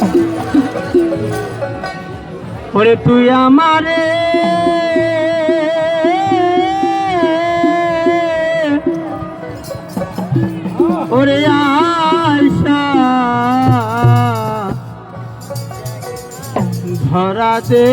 ওরে তুই আমারে। ওরে আশা ধরা দে।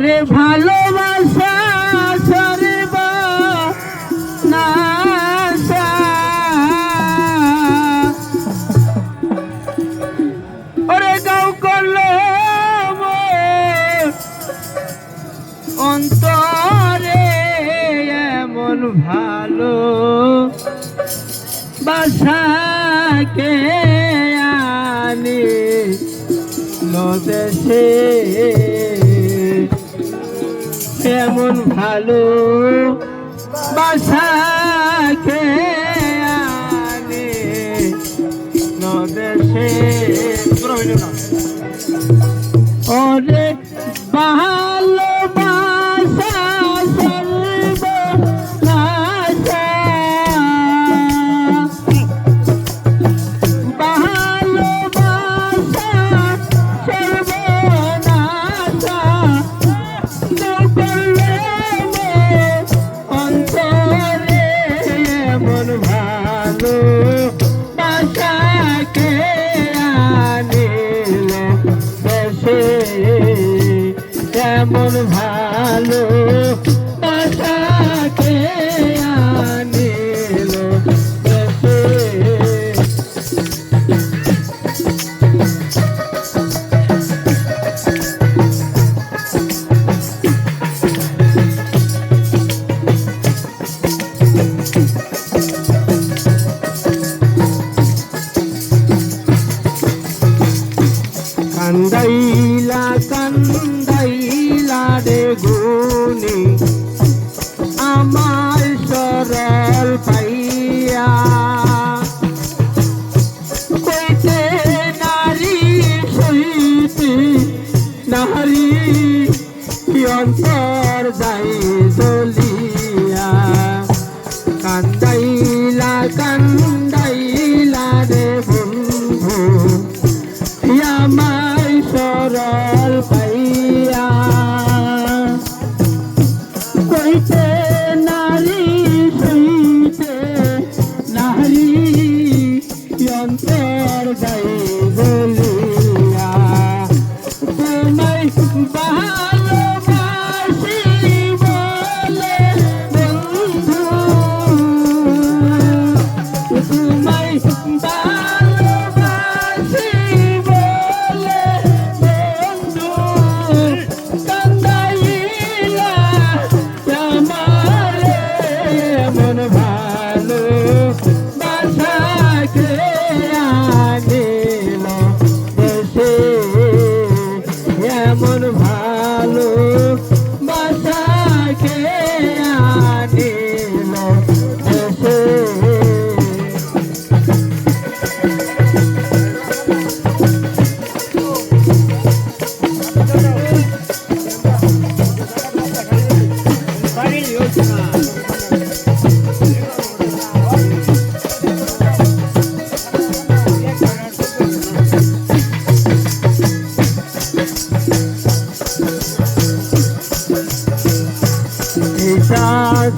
ওরে ভালোবাসা সরব নাসা ওরে গাও করল অন্তরে এমন ভালো বাসাকে আনি। নদেশে এমন ভালো বাসাকে আনে নদেশে প্রয়োজন কেমন ভালো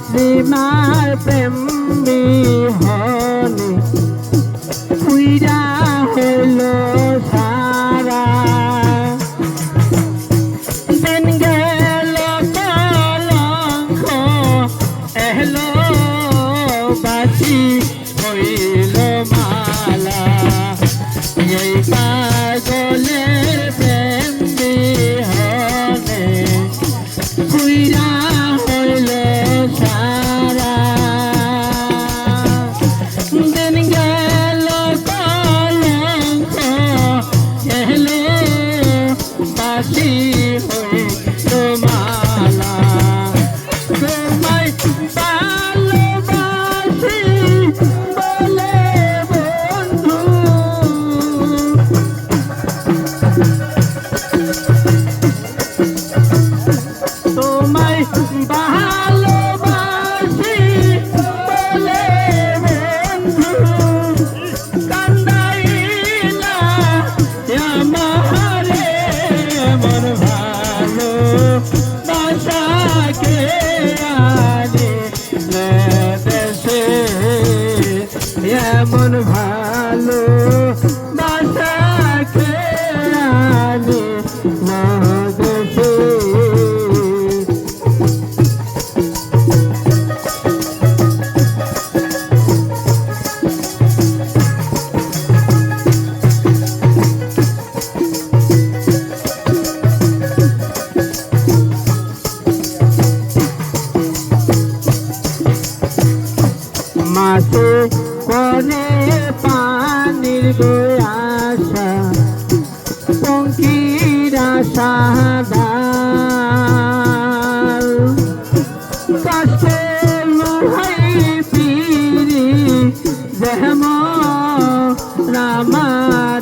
শ্রীমার প্রেম বিহনে কুইরা સતી পানির গোয়াশা পঙ্কিরা সাদা কষ্টে লোহাই পিরি জহম রামার